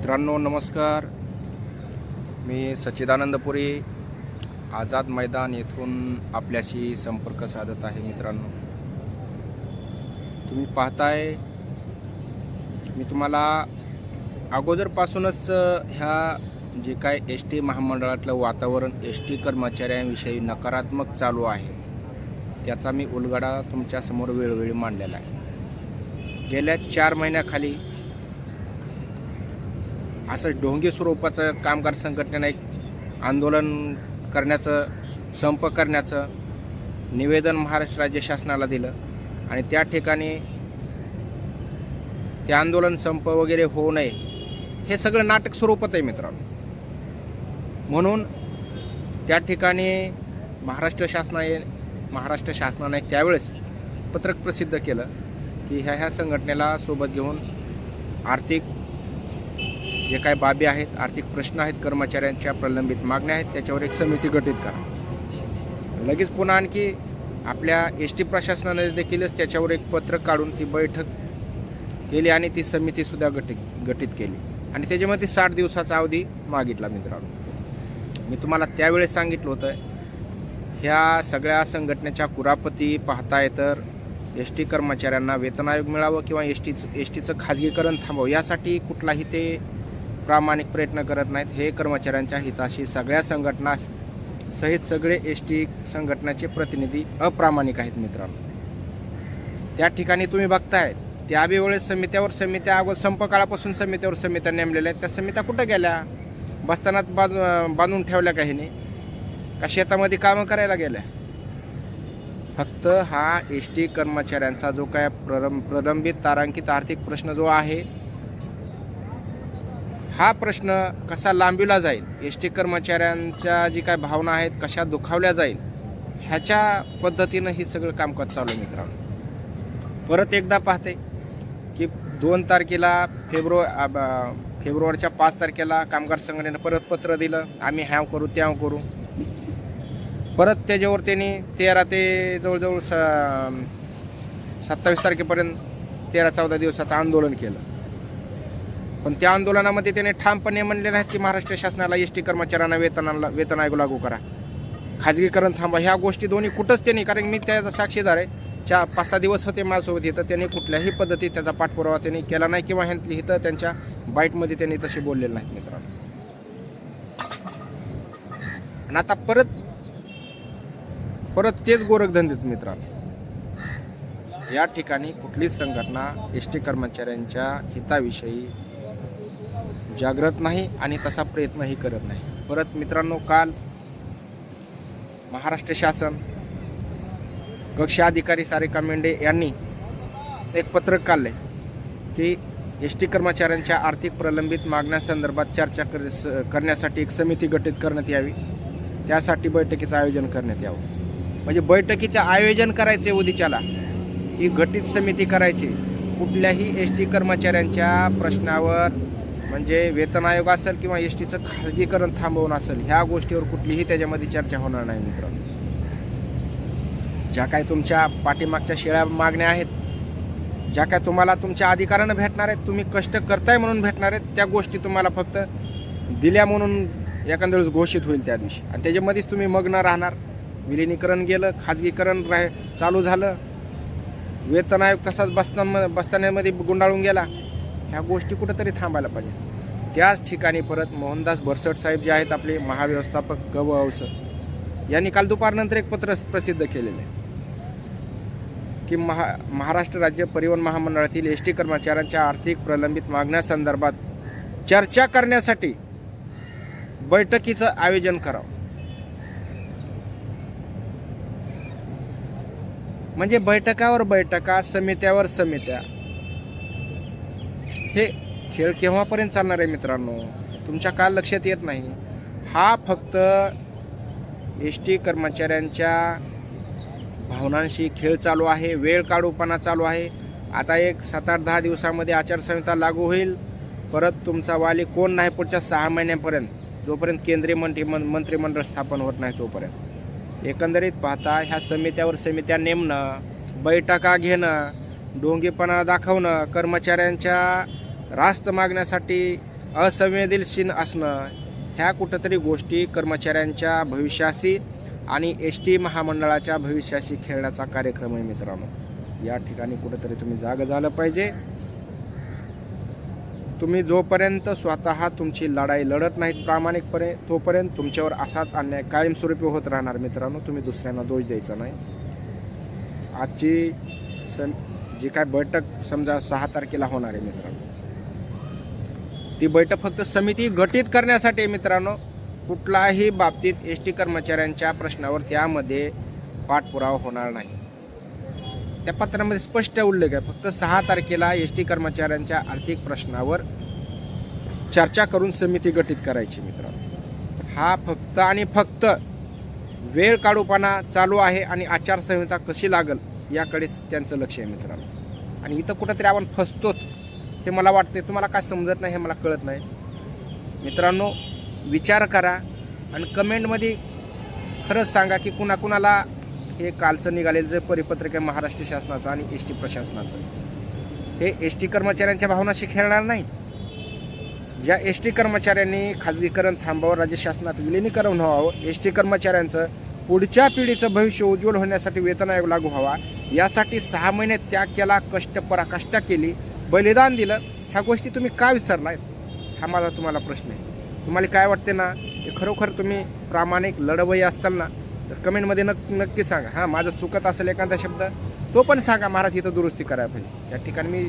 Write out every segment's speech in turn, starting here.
मित्रांनो नमस्कार. मी सच्चिदानंदपुरी आझाद मैदान येथून आपल्याशी संपर्क साधत आहे मित्रांनो. तुम्ही पाहताय मी तुम्हाला अगोदरपासूनच ह्या जे काय एस टी महामंडळातलं वातावरण एस टी कर्मचाऱ्यांविषयी नकारात्मक चालू आहे त्याचा मी उलगडा तुमच्यासमोर वेळोवेळी मांडलेला आहे. गेल्या चार महिन्याखाली असं ढोंगे स्वरूपाचं कामगार संघटनेनं एक आंदोलन करण्याचं संप करण्याचं निवेदन महाराष्ट्र राज्य शासनाला दिलं. आणि त्या ठिकाणी ते आंदोलन संप वगैरे होऊ नये हे सगळं नाटक स्वरूपात आहे मित्रांनो. म्हणून त्या ठिकाणी महाराष्ट्र शासनाने महाराष्ट्र शासनाने त्यावेळेस पत्रक प्रसिद्ध केलं की ह्या ह्या संघटनेला सोबत घेऊन आर्थिक जे काय बाबी आहेत आर्थिक प्रश्न आहेत कर्मचाऱ्यांच्या प्रलंबित मागण्या आहेत त्याच्यावर एक समिती गठीत करा. लगेच पुन्हा आणखी आपल्या एस टी प्रशासनाने देखीलच त्याच्यावर एक पत्र काढून ती बैठक केली आणि ती समितीसुद्धा गठीत गठीत केली. आणि त्याच्यामध्ये साठ दिवसाचा अवधी मागितला मित्रांनो. मी तुम्हाला त्यावेळेस सांगितलं होतं ह्या सगळ्या संघटनेच्या कुरापती पाहताय तर एस टी कर्मचाऱ्यांना वेतन आयोग मिळावं किंवा एस टीचं एस टीचं खाजगीकरण थांबावं यासाठी कुठलाही ते प्रामाणिक प्रयत्न करत नाहीत. हे कर्मचाऱ्यांच्या हिताशी सगळ्या संघटना सहित सगळे एस टी संघटनेचे प्रतिनिधी अप्रामाणिक आहेत मित्रांनो. त्या ठिकाणी तुम्ही बघताय त्या वेळेस समित्यावर समित्या अगोदर संपकाळापासून समित्यावर समित्या नेमलेल्या आहेत. त्या समित्या कुठं गेल्या? बसतानाच बांध बांधून ठेवल्या काही नाही का शेतामध्ये कामं करायला गेल्या? फक्त हा एस टी कर्मचाऱ्यांचा जो काय प्रलंबित तारांकित आर्थिक प्रश्न जो आहे हा प्रश्न कसा लांबिला जाईल? एस टी कर्मचाऱ्यांच्या जी काय भावना आहेत कशा दुखावल्या जाईल? ह्याच्या पद्धतीनं हे सगळं कामकाज चालू आहे मित्रांनो. परत एकदा पाहते की दोन तारखेला फेब्रुवारी फेब्रुवारीच्या पाच तारखेला कामगार संघटनेनं परत पत्र दिलं. आम्ही ह्याव करू त्याव करू. परत त्याच्यावर त्यांनी तेरा ते जवळजवळ स सत्तावीस तारखेपर्यंत तेरा चौदा दिवसाचं आंदोलन केलं. पण त्या आंदोलनामध्ये त्याने ठामपणे म्हणले नाहीत की महाराष्ट्र शासनाला एस टी कर्मचाऱ्यांना वेतनाला वेतन आयोग लागू करा. खाजगीकरण थांबा. ह्या गोष्टी दोन्ही कुठंच त्यांनी कारण मी त्याचा साक्षीदार आहे. चार पाच सहा दिवस होते माझ्यासोबत इथं त्यांनी कुठल्याही पद्धतीत त्याचा पाठपुरावा त्यांनी केला नाही किंवा ह्यांतली इथं त्यांच्या बाईटमध्ये त्यांनी तसे बोललेले नाहीत मित्रांनो. आणि आता परत परत तेच गोरखधंदेत मित्रांनो. या ठिकाणी कुठलीच संघटना एस टी कर्मचाऱ्यांच्या हिताविषयी जागृत नाही आणि तसा प्रयत्नही करत नाही. परत मित्रांनो काल महाराष्ट्र शासन कक्षा अधिकारी सारिका मेंढे यांनी एक पत्रक काढले की एस टी कर्मचाऱ्यांच्या आर्थिक प्रलंबित मागण्यासंदर्भात चर्चा कर स- करण्यासाठी एक समिती गठीत करण्यात यावी. त्यासाठी बैठकीचं आयोजन करण्यात यावं. म्हणजे बैठकीचं आयोजन करायचे उदीच्याला. ती गठीत समिती करायची. कुठल्याही एस टी कर्मचाऱ्यांच्या प्रश्नावर म्हणजे वेतन आयोग असेल किंवा एस टीचं खाजगीकरण थांबवून असेल ह्या गोष्टीवर कुठलीही त्याच्यामध्ये चर्चा होणार नाही मित्रांनो. ज्या काय तुमच्या पाठीमागच्या शिळ्या मागण्या आहेत ज्या काय तुम्हाला तुमच्या अधिकारानं भेटणार आहेत तुम्ही कष्ट करताय म्हणून भेटणार आहेत त्या गोष्टी तुम्हाला फक्त दिल्या म्हणून एखाद्या वेळेस घोषित होईल त्या दिवशी. आणि त्याच्यामध्येच तुम्ही मग्न राहणार. विलिनीकरण गेलं खाजगीकरण राह चालू झालं. वेतन आयोग तसाच बसताना बस्तान्यामध्ये गुंडाळून गेला. ह्या गोष्टी कुठंतरी थांबायला पाहिजे त्याच ठिकाणी परत मोहनदास भरसट साहेब जे आहेत आपले महाव्यवस्थापक क व यांनी काल दुपारनंतर एक पत्र प्रसिद्ध केलेलं आहे. की महा महाराष्ट्र राज्य परिवहन महामंडळातील एस टी कर्मचाऱ्यांच्या आर्थिक प्रलंबित मागण्यासंदर्भात चर्चा करण्यासाठी बैठकीचं आयोजन करावं. म्हणजे बैठकावर बैठका समित्यावर समित्या हे खेळ केव्हापर्यंत चालणार आहे मित्रांनो? तुमच्या का लक्षात येत नाही. हा फक्त एस टी कर्मचाऱ्यांच्या भावनांशी खेळ चालू आहे वेळ काढूपणा चालू आहे. आता एक सात आठ दहा दिवसामध्ये आचारसंहिता लागू होईल. परत तुमचा वाली कोण नाही पुढच्या सहा महिन्यापर्यंत? जोपर्यंत केंद्रीय मंत्री मन मंत्रिमंडळ स्थापन होत नाही तोपर्यंत. एकंदरीत पाहता ह्या समित्यावर समित्या नेमणं बैठका घेणं डोंगीपणा दाखवणं कर्मचाऱ्यांच्या रास्त मागण्यासाठी असंवेदनशील असणं ह्या कुठंतरी गोष्टी कर्मचाऱ्यांच्या भविष्याशी आणि एस टी महामंडळाच्या भविष्याशी खेळण्याचा कार्यक्रम आहे मित्रांनो. या ठिकाणी कुठंतरी तुम्ही जाग झालं पाहिजे. तुम्ही जोपर्यंत स्वतः तुमची लढाई लढत नाहीत प्रामाणिकपणे तोपर्यंत तुमच्यावर असाच अन्याय कायमस्वरूपी होत राहणार मित्रांनो. तुम्ही दुसऱ्यांना दोष द्यायचा नाही. आजची सम जी काय बैठक समजा सहा तारखेला होणार आहे मित्रांनो. ती बैठक फक्त समिती गठीत करण्यासाठी मित्रांनो. कुठलाही बाबतीत एस टी कर्मचाऱ्यांच्या प्रश्नावर त्यामध्ये पाठपुरावा होणार नाही. त्या पत्रामध्ये स्पष्ट उल्लेख आहे. फक्त सहा तारखेला एस टी कर्मचाऱ्यांच्या आर्थिक प्रश्नावर चर्चा करून समिती गठीत करायची मित्रांनो. हा फक्त आणि फक्त वेळ काढूपणा चालू आहे आणि आचारसंहिता कशी लागल याकडे त्यांचं लक्ष आहे मित्रांनो. आणि इथं कुठंतरी आपण फसतोच. हे मला वाटते तुम्हाला काय समजत नाही हे मला कळत नाही. मित्रांनो विचार करा आणि कमेंटमध्ये खरंच सांगा की कुणाकुणाला हे कालचं निघालेलं जे परिपत्रक आहे महाराष्ट्र शासनाचं आणि एस टी प्रशासनाचं. हे एस टी कर्मचाऱ्यांच्या भावनाशी खेळणार नाही ज्या एस टी कर्मचाऱ्यांनी खाजगीकरण थांबावं राज्य शासनात विलिनीकरण व्हावं एस टी कर्मचाऱ्यांचं पुढच्या पिढीचं भविष्य उज्ज्वल होण्यासाठी वेतन आयोग लागू व्हावा यासाठी सहा महिने त्याग केला कष्ट पराकाष्ठा केली बलिदान दिलं ह्या गोष्टी तुम्ही का विसरलायत? हा माझा तुम्हाला प्रश्न आहे. तुम्हाला काय वाटते ना हे खरोखर तुम्ही प्रामाणिक लढवयी असताल ना तर कमेंटमध्ये नक्की नक्की सांगा. हां माझं चुकत असेल एखादा शब्द तो पण सांगा. महाराज इथं दुरुस्ती करायला पाहिजे त्या ठिकाणी मी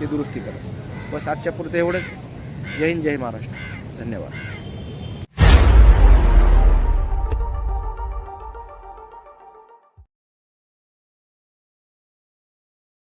ती दुरुस्ती करेन. बस आजच्या पुरतं एवढंच. जय हिंद जय महाराष्ट्र. धन्यवाद.